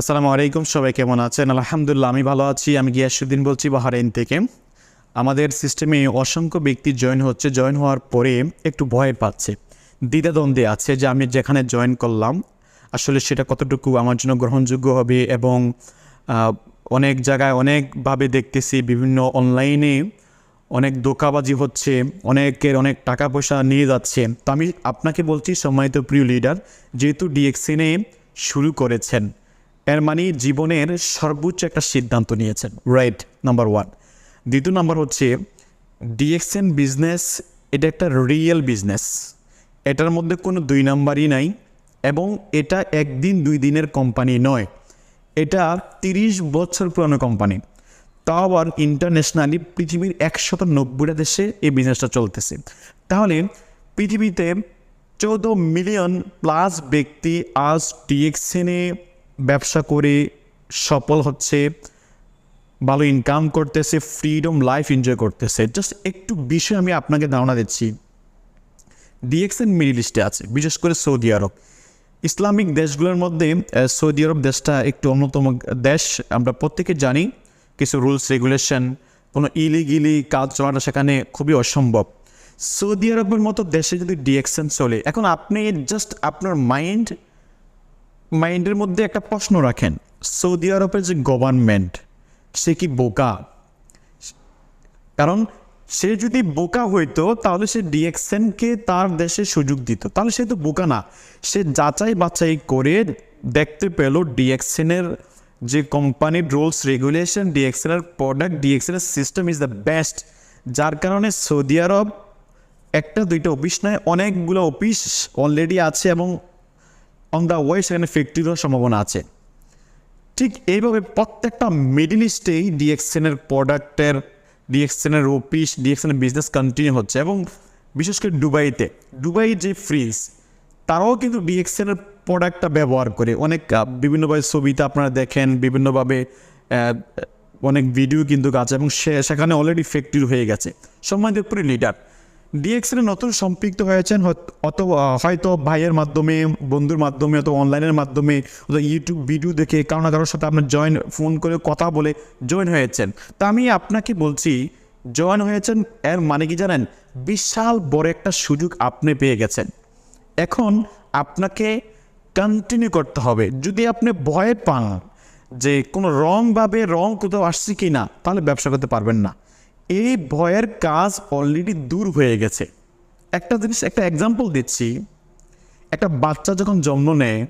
আসসালামু আলাইকুম, সবাই কেমন আছেন? আলহামদুলিল্লাহ, আমি ভালো আছি। আমি গিয়াসুদ্দিন বলছি বাহারাইন থেকে। আমাদের সিস্টেমে অসংখ্য ব্যক্তি জয়েন হচ্ছে। জয়েন হওয়ার পরে একটু ভয় পাচ্ছে, দ্বিধাদ্বন্দ্বে আছে যে আমি যেখানে জয়েন করলাম, আসলে সেটা কতটুকু আমার জন্য গ্রহণযোগ্য হবে এবং অনেক জায়গায় অনেকভাবে দেখতেছি বিভিন্ন অনলাইনে অনেক দোকাবাজি হচ্ছে, অনেকের অনেক টাকা পয়সা নিয়ে যাচ্ছে। তো আমি আপনাকে বলছি সম্মানিত প্রিয় লিডার যেহেতু ডিএক্সিনে শুরু করেছেন এর মানে জীবনের সর্বোচ্চ একটা সিদ্ধান্ত নিয়েছেন। রাইট নাম্বার ওয়ান দ্বিতীয় নাম্বার হচ্ছে ডিএক্সএন বিজনেস এটা একটা রিয়েল বিজনেস এটার মধ্যে কোনো দুই নাম্বারই নাই এবং এটা একদিন দুই দিনের কোম্পানি নয়। এটা তিরিশ বছর পুরনো কোম্পানি তাও আবার ইন্টারন্যাশনালি পৃথিবীর একশত নব্বইটা দেশে এই বিজনেসটা চলতেছে। তাহলে পৃথিবীতে চৌদ্দ মিলিয়ন প্লাস ব্যক্তি আজ ডিএক্সএনে ব্যবসা করে, সফল হচ্ছে, ভালো ইনকাম করতেছে ফ্রিডম লাইফ এনজয় করতেছে। জাস্ট একটু বিষয় আমি আপনাকে ধারণা দিচ্ছি। ডিএক্সএন মিডিল ইস্টে আছে, বিশেষ করে সৌদি আরব। ইসলামিক দেশগুলোর মধ্যে সৌদি আরব দেশটা একটু অন্যতম দেশ, আমরা প্রত্যেকে জানি। কিছু রুলস রেগুলেশন কোনো ইলিগিলি কাজ চলাটা সেখানে খুবই অসম্ভব। সৌদি আরবের মতো দেশে যদি ডিএক্সএন চলে, এখন আপনি জাস্ট আপনার মাইন্ড মাইন্ডের মধ্যে একটা প্রশ্ন রাখেন, সৌদি আরবের যে গভর্নমেন্ট সে কি বোকা? কারণ সে যদি বোকা হইতো, তাহলে সে ডিএক্সএনকে তার দেশে সুযোগ দিত। তাহলে সে তো বোকা না। সে যাচাই বাছাই করে দেখতে পেল ডিএক্সএনের যে কোম্পানির রুলস রেগুলেশন ডিএক্সএনের প্রোডাক্ট ডিএক্সএনের সিস্টেম ইজ দ্য বেস্ট যার কারণে সৌদি আরব একটা, দুইটা অফিস নয় অনেকগুলো অফিস অলরেডি আছে এবং অন দ্য ওয়ে সেখানে ফ্যাক্টরিরও সম্ভাবনা আছে। ঠিক এইভাবে প্রত্যেকটা মিডিল ইস্টেই ডিএক্সএনের প্রোডাক্টের ডিএক্সএনের অফিস ডিএক্সএনের বিজনেস কন্টিনিউ হচ্ছে এবং বিশেষ করে দুবাইতে দুবাই যে ফ্রিজ তারাও কিন্তু ডিএক্সএনের প্রোডাক্টটা ব্যবহার করে। অনেক বিভিন্নভাবে ছবিতে আপনারা দেখেন, বিভিন্নভাবে অনেক ভিডিও কিন্তু আছে এবং সে, সেখানে অলরেডি ফ্যাক্টরি হয়ে গেছে। সম্মানিত পুরো লিডার ডিএক্সএল নতুন সম্পৃক্ত হয়েছেন অথবা হয়তো ভাইয়ের মাধ্যমে, বন্ধুর মাধ্যমে, অথবা অনলাইনের মাধ্যমে, অথবা ইউটিউব ভিডিও দেখে কারও না কারোর সাথে আপনার জয়েন ফোন করে কথা বলে জয়েন হয়েছেন। তা আমি আপনাকে বলছি জয়েন হয়েছেন এর মানে কি জানেন? বিশাল বড় একটা সুযোগ আপনি পেয়ে গেছেন। এখন আপনাকে কন্টিনিউ করতে হবে। যদি আপনি ভয় পান যে কোনো রংভাবে রং কোথাও আসছে কি না তাহলে ব্যবসা করতে পারবেন না। এই ভয়ের কাজ অলরেডি দূর হয়ে গেছে। একটা জিনিস, একটা এক্সাম্পল দিচ্ছি। একটা বাচ্চা যখন জন্ম নেয়,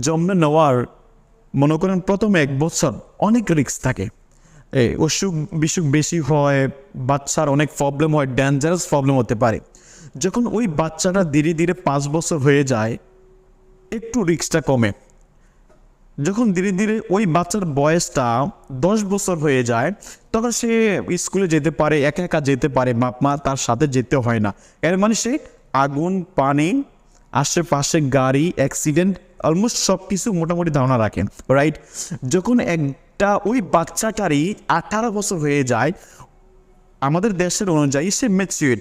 জন্ম নেওয়ার মনে করেন প্রথম এক বছর অনেক রিস্ক থাকে। এই অসুখ বিসুখ বেশি হয়, বাচ্চার অনেক প্রবলেম হয় ডেঞ্জারাস প্রবলেম হতে পারে। যখন ওই বাচ্চাটা ধীরে ধীরে পাঁচ বছর হয়ে যায়, একটু রিস্কটা কমে। যখন ধীরে ধীরে ওই বাচ্চার বয়সটা দশ বছর হয়ে যায়, তখন সে স্কুলে যেতে পারে, একা একা যেতে পারে বাপ মা তার সাথে যেতে হয় না। এর মানে সে আগুন, পানি, আশেপাশে গাড়ি অ্যাক্সিডেন্ট অলমোস্ট সব কিছু মোটামুটি ধারণা রাখেন রাইট যখন একটা ওই বাচ্চাটারই আঠারো বছর হয়ে যায়, আমাদের দেশের অনুযায়ী সে ম্যাচিউড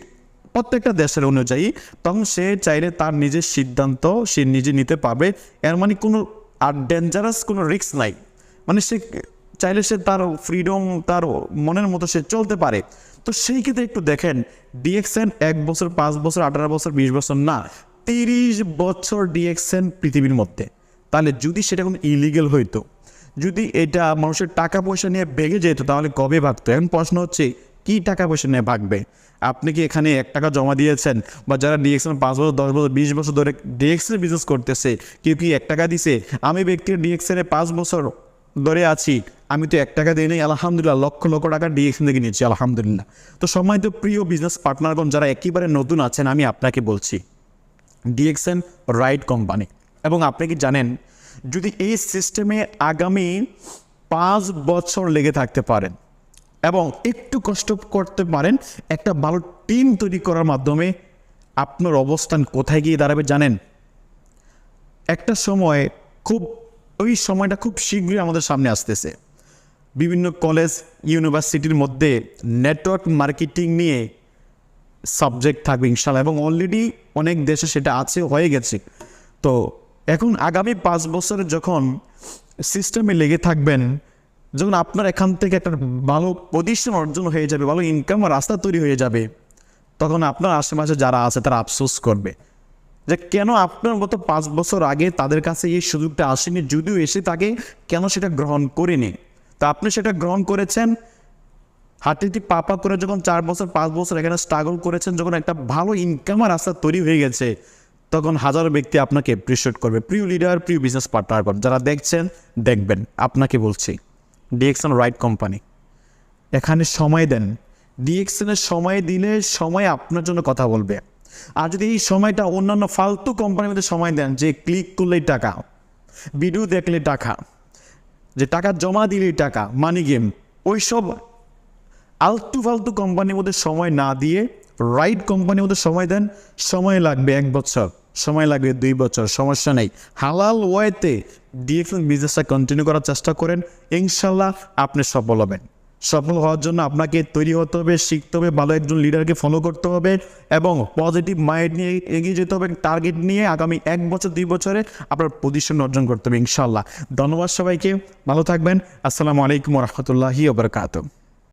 প্রত্যেকটা দেশের অনুযায়ী, তখন সে চাইলে তার নিজের সিদ্ধান্ত সে নিজে নিতে পারবে। এর মানে কোনো আর ডেঞ্জারাস কোনো রিস্ক নাই। মানে সে চাইলে সে তার ফ্রিডম তার মনের মতো সে চলতে পারে। তো সেই ক্ষেত্রে একটু দেখেন ডিএক্সএন এক বছর, পাঁচ বছর, আঠারো বছর, বিশ বছর না, তিরিশ বছর ডিএক্সএন পৃথিবীর মধ্যে। তাহলে যদি সেটা কোনো ইলিগেল হইতো, যদি এটা মানুষের টাকা পয়সা নিয়ে বেগে যেত, তাহলে কবে ভাগতো? এখন প্রশ্ন হচ্ছে কি টাকা পয়সা নিয়ে ভাগবে? আপনি কি এখানে এক টাকা জমা দিয়েছেন? বা যারা ডিএক্সএন পাঁচ বছর, দশ বছর, বিশ বছর ধরে ডিএক্সএন বিজনেস করতেছে, কেউ কি এক টাকা দিছে? আমি ব্যক্তির ডিএক্সএনে পাঁচ বছর ধরে আছি, আমি তো এক টাকা দিই নাই, আলহামদুলিল্লাহ, লক্ষ লক্ষ টাকা ডিএক্সএন থেকে নিয়েছি, আলহামদুলিল্লাহ। তো সময় তো প্রিয় বিজনেস পার্টনারগণ যারা একেবারে নতুন আছেন, আমি আপনাকে বলছি ডিএক্সএন রাইট কোম্পানি এবং আপনি কি জানেন, যদি এই সিস্টেমে আগামী পাঁচ বছর লেগে থাকতে পারেন এবং একটু কষ্ট করতে পারেন, একটা ভালো টিম তৈরি করার মাধ্যমে আপনার অবস্থান কোথায় গিয়ে দাঁড়াবে জানেন? একটা সময় খুব, ওই সময়টা খুব শীঘ্রই আমাদের সামনে আসতেছে। বিভিন্ন কলেজ, ইউনিভার্সিটির মধ্যে নেটওয়ার্ক মার্কেটিং নিয়ে সাবজেক্ট থাকবে ইনশাল্লাহ এবং অলরেডি অনেক দেশে সেটা আছে, হয়ে গেছে। তো এখন আগামী পাঁচ বছরে যখন সিস্টেমে লেগে থাকবেন যখন আপনার এখান থেকে একটা ভালো পজিশন অর্জন হয়ে যাবে, ভালো ইনকাম রাস্তা তৈরি হয়ে যাবে, তখন আপনার আশেপাশে যারা আছে তারা আফসোস করবে যে কেন আপনার মতো পাঁচ বছর আগে তাদের কাছে এই সুযোগটা আসেনি, যদিও এসে তাকে কেন সেটা গ্রহণ করেনি? তা আপনি সেটা গ্রহণ করেছেন? হাঁটিটি পাপা করে যখন চার বছর, পাঁচ বছর এখানে স্ট্রাগল করেছেন, যখন একটা ভালো ইনকামের রাস্তা তৈরি হয়ে গেছে, তখন হাজারো ব্যক্তি আপনাকে অ্যাপ্রিসিয়েট করবে। প্রিয় লিডার প্রিয় বিজনেস পার্টনার যারা দেখছেন, দেখবেন। আপনাকে বলছি। ডিএক্সন রাইট কোম্পানি এখানে সময় দেন। ডিএক্সএনের সময় দিলে সময় আপনার জন্য কথা বলবে। আর যদি এই সময়টা অন্যান্য ফালতু কোম্পানির মধ্যে সময় দেন, যে ক্লিক করলেই টাকা, ভিডিও দেখলে টাকা, যে টাকা জমা দিলেই টাকা মানি গেম ওইসব আলতু ফালতু কোম্পানির মধ্যে সময় না দিয়ে রাইট কোম্পানির মধ্যে সময় দেন, সময় লাগবে এক বছর। সময় লাগবে দুই বছর, সমস্যা নেই। হালাল ওয়েতে ডিএফএন বিজনেসটা কন্টিনিউ করার চেষ্টা করেন, ইনশাল্লাহ আপনি সফল হবেন। সফল হওয়ার জন্য আপনাকে তৈরি হতে হবে, শিখতে হবে, ভালো একজন লিডারকে ফলো করতে হবে এবং পজিটিভ মাইন্ড নিয়ে এগিয়ে যেতে হবে টার্গেট নিয়ে আগামী এক বছর, দুই বছরে আপনার পজিশন অর্জন করতে হবে, ইনশাল্লাহ। ধন্যবাদ সবাইকে, ভালো থাকবেন। আসসালামু আলাইকুম রহমতুল্লাহি ওবরকাত